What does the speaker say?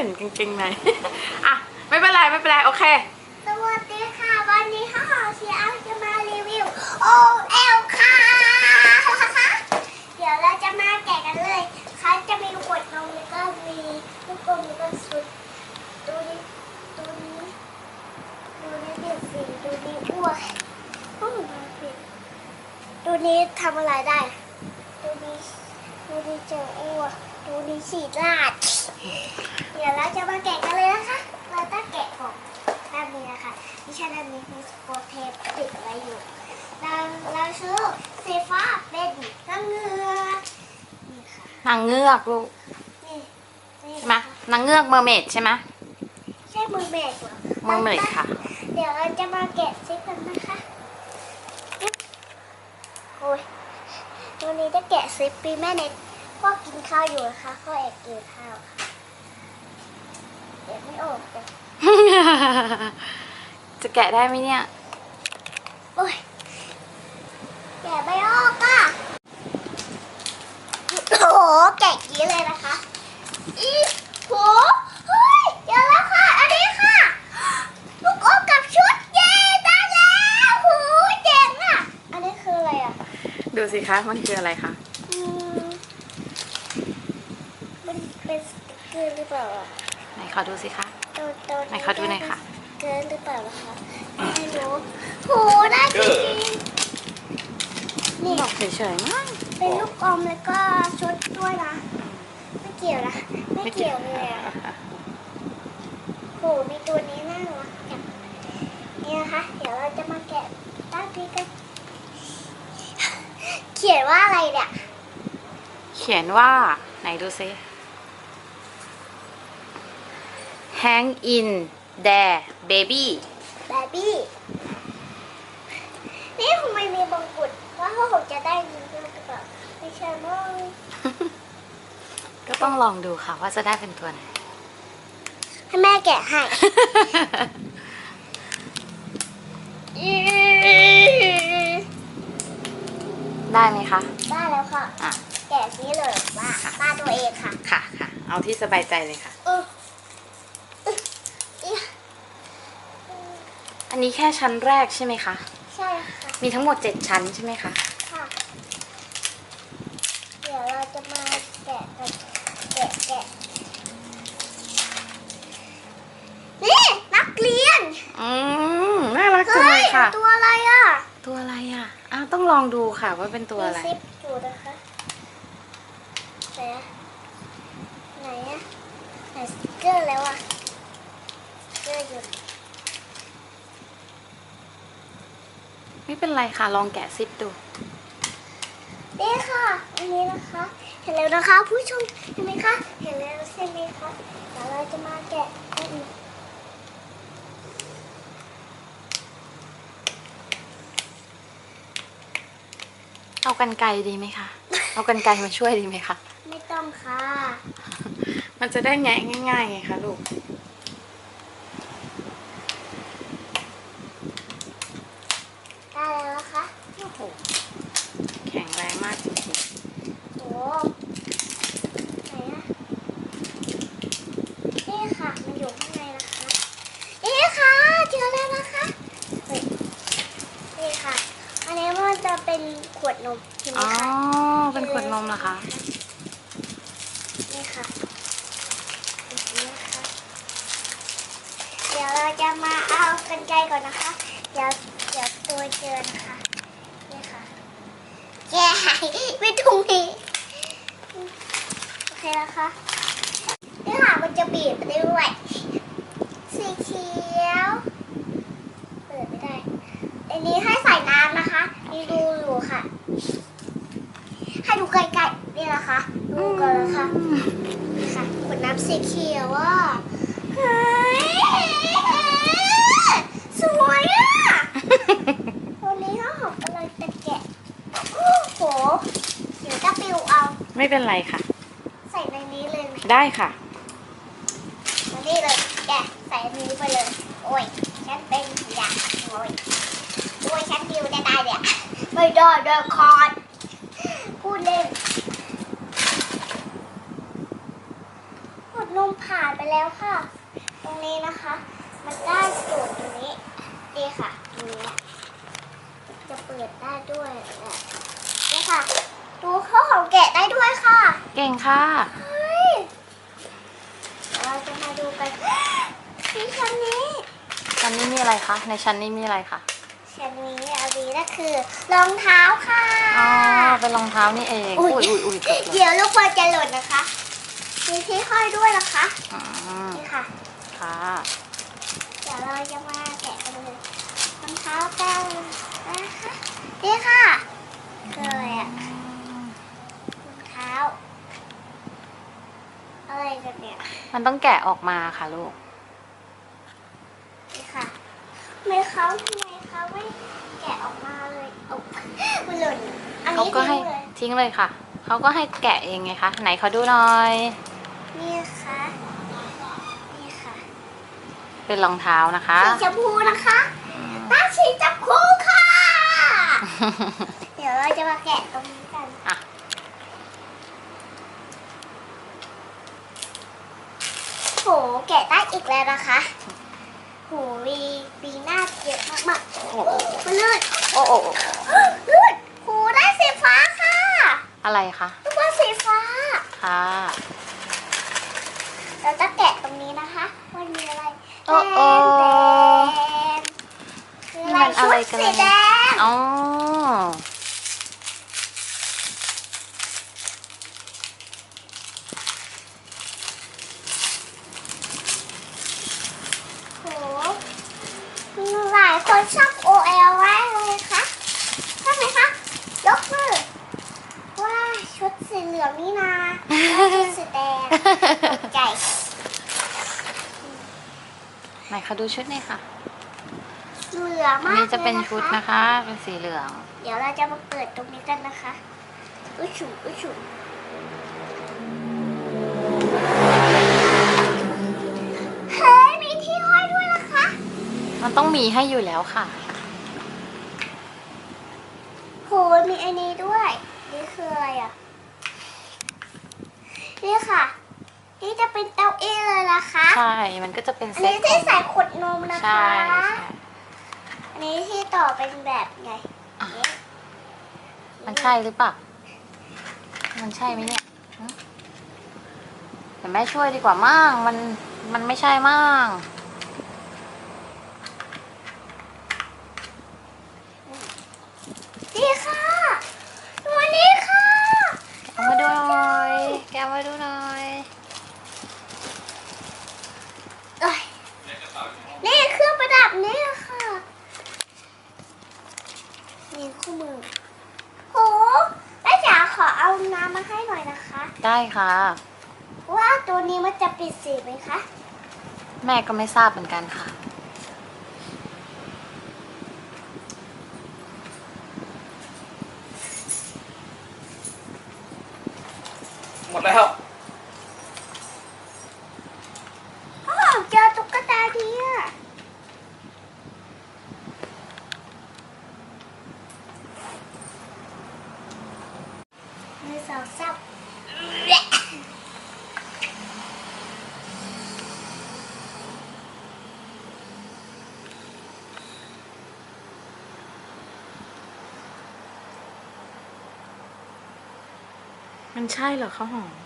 ห็นกางเกงในอะไม่เป็นไรไม่เป็นไรโอเค สวัสดีค่ะ วันนี้ข้าวหอมเชียร์จะมารีวิวโอเอลค่ะ เดี๋ยวเราจะมาแกะกันเลยค่ะจะมีขวดนมแล้วก็มีลูกกลมแล้วก็ชุดดูนี่ดูนี้ดูนี้เปลี่ยนสีดูนี้อ้วกโอ้มาเปลี่ยนดูนี้ทำอะไรได้ ดูนี้ดูนี้เจออ้วกดูนี้ฉีดราด ดี๋ยวเราจะมาแกะกันเลยนะคะ เราต้องแกะของด้านนี้นะคะที่ชั้นด้านนี้มีสโกเทปติดไว้อยู่เราเราชื่อเซฟ้าเป็นนางเงือกนี่ค่ะนางเงือกลูกนี่นี่ใช่ไหมนางเงือกเมอร์เมดใช่ไหมใช่มือเมดเหรอเมอร์เมดค่ะ เดี๋ยวเราจะมาแกะซิปกันนะคะปึ๊บโอ้ยวันนี้จะแกะซิปปีแม่เน็ตพ่อกินข้าวอยู่นะคะพ่อแอบกินข้าวค่ะ เดี๋ยวไม่ออกเลยจะแกะได้ไหมเนี่ย โอ้ย แกะไม่ออกอะ โอ้โห แกะกี้เลยนะคะอีโหเฮ้ยเจอแล้วค่ะ อันนี้ค่ะ ลูกอมกับชุดเย่ได้แล้วโหเจ๋งอะ อันนี้คืออะไรอะ ดูสิคะ มันคืออะไรคะอืมมันเป็นสติกเกอร์หรือเปล่าอะ ไหนขอดูสิคะตัวตัวไหนขอดูหน่อยค่ะสติกเกอร์หรือเปล่านะคะไม่รู้โหได้จริงๆนี่บอกเฉยๆมั้งเป็นลูกอมแล้วก็ชุดด้วยนะ ไม่เกี่ยวนะ ไม่เกี่ยวเลยอะโหมีตัวนี้น่ารักจังนี่นะคะ เดี๋ยวเราจะมาแกะด้านนี้กัน เขียนว่าอะไรเนี่ย เขียนว่าไหนดูซิ hang in there baby แบบบี้นี่ทำไมมีบงกุฎว่าเขาคงจะได้เงินด้วยหรือเปล่าไม่ใช่มั้งก็ต้องลองดูค่ะว่าจะได้เป็นตัวไหน ให้แม่แกะให้ได้ไหมคะ ได้แล้วค่ะ อะ แกะนี้เลยว่าบ้านตัวเองค่ะ ค่ะค่ะ เอาที่สบายใจเลยค่ะ เออเออเอ๊ะ อั นนี้แค่ชั้นแรกใช่ไหมคะ ใช่ค่ะ มีทั้งหมด7ชั้นใช่ไหมคะ ค่ะ เดี๋ยวเราจะมาแกะกันแกะแกะนี่นักเรียนอืมน่ารักจังเฮ้เลยยค่ะ ตัวอะไรอะ ตัวอะไรอะ อ้าวต้องลองดูค่ะว่าเป็นตัวอะไร มีซิปอยู่นะคะไหนอะไหนอะไหนสติ๊กเกอร์แล้วอะสติ๊กเกอร์อยู่ ไม่เป็นไรค่ะ ลองแกะซิปดู นี่ค่ะ อันนี้นะคะ เห็นแล้วนะคะ ผู้ชมเห็นไหมคะ เห็นแล้วใช่ไหมคะเดี๋ยวเราจะมาแกะกันอีกเอากันไกลดีไหมคะ เอากันไกลมาช่วยดีไหมคะ ไม่ต้องค่ะ มันจะได้แงะง่ายๆไงคะลูก ได้แล้วนะคะโอ้โหแข็งแรงมากจริงโอ้ไหนอะนี่ค่ะ มันอยู่ข้างในนะคะนี่ค่ะเจอแล้วนะคะเฮ้ยนี่ค่ะ อันนี้มันจะเป็นขวดนมเห็นๆไหมอ๋อ คะเป็นขวดนมเหรอคะ นี่ค่ะนี่ค่ะ เดี๋ยวเราจะมาเอากันไกลก่อนนะคะ เดี๋ยวเดี๋ยวตัวเจอนะคะนี่ค่ะแย่ไม่ถุงนี้โอเคแล้วค่ะนี่ค่ะมันจะบีบไปด้วยสีเขียวเปิดไม่ได้อันนี้ให้ใส่น้ำนะคะนี่ดูอยู่ค่ะ ให้ดูไกลๆนี่นะคะดูก่อนนะคะนี่ค่ะขวดน้ำสีเขียวอะเฮ้ยสวยอะ วันนี้ข้าวหอมกำลังจะแกะ โอ้โห เดี๋ยวจะปิวเอา ไม่เป็นไรค่ะ ใส่ในนี้เลยไหมได้ค่ะ มานี่เลยแกะใส่อันนี้ไปเลย โอ้ย ฉันเป็นอยากโอ้ยโอ้ยฉันดิวได้ได้เนี่ยไม่ได้เดอคอร์ดพูดเล่นพูดนมผ่านไปแล้วค่ะ ตรงนี้นะคะ มันได้สูตรตรงนี้ดีค่ะตรงนี้จะเปิดได้ด้วยเนี่ยนี่ค่ะดูข้าวของ แกะได้ด้วยค่ะ เก่งค่ะ เฮ้ยเดี๋ยวเราจะมาดูกันที่ชั้นนี้ ชั้นนี้มีอะไรคะ ในชั้นนี้มีอะไรคะ ชั้นนี้อันนี้ก็คือรองเท้าค่ะอ๋อเป็นรองเท้านี่เอง อุ้ยอุ้ยอุ้ยเกือบเกือบเดี๋ยวลูกบอลจะหล่นนะคะ มีที่ห้อยด้วยนะคะอืมนี่ค่ะ ค่ะ เดี๋ยวเราจะมาแกะกันเลยรองเท้ากันนะคะนี่ค่ะคืออะไรอะรองเท้า อะไรกันเนี่ยมันต้องแกะออกมาค่ะลูก นี่ค่ะ ไม่เขาทำไมเขาไม่แกะออกมาเลยเอามันหล่นอันเขานี้ก็ให้ทิ้งเลยทิ้งเลยค่ะ เขาก็ให้แกะเองไงคะ ไหนเขาดูหน่อย นี่ค่ะ นี่ค่ะเป็นรองเท้านะคะ สีชมพูนะคะตาสีชมพูค่ะ เดี๋ยวเราจะมาแกะตรงนี้กัน อะ โห แกะได้อีกแล้วนะคะโหวีปีหน้าเยอะมากๆโอ้โหมันลื่นโอ้โหลื่นโหได้สีฟ้าค่ะ อะไรคะลูกบอลสีฟ้า ค่ะ เราจะแกะตรงนี้นะคะว่ามีอะไรโอ้โอ้แดงๆคืออะไรมันอะไรชุดกันสีแดงอ๋อ โหหลายคนชอบ OL มากเลยค่ะใช่ไหมคะ ยกมือว่าชุด สีเหลืองนี่นาแล้วชุดสีแดงตกใจไหนเขาดูชุดนี่ค่ะเหลืออันมากนี้จะเป็นลยชุดนะคะ เป็นสีเหลือง เดี๋ยวเราจะมาเปิดตรงนี้กันนะคะอุ้ยฉุอุ้ยฉุเฮ้ยมีที่ห้อยด้วยนะคะ มันต้องมีให้อยู่แล้วค่ะ โหมีอันนี้ด้วย นี่คืออะไรอะ นี่ค่ะ นี่จะเป็นเต้าอี้เลยนะคะ ใช่ มันก็จะเป็นอันเซ็ตนี้ขที่องใส่ขวดนมนะคะใช่ใช่ อันนี้ที่ต่อเป็นแบบไงอะนี่มันใช่หรือเปล่า มันใช่ไหมเนี่ยหึเดี๋ยวแม่ช่วยดีกว่ามั่งมัน มันไม่ใช่มั่ง นี่ค่ะวันนี้ค่ะ เอามาดูหน่อย แกเอามาดูหน่อยเอ้ยนี่เครื่องประดับนี่ค่ะนี่คู่มือโหแม่จ๋าขอเอาน้ำมาให้หน่อยนะคะ ได้ค่ะ ว่าตัวนี้มันจะปิดสีไหมคะ แม่ก็ไม่ทราบเหมือนกันค่ะ ดแล้วอ้าวเจอตุ๊กตาดียหนึ่งสองสาม มันใช่เหรอข้าวหอม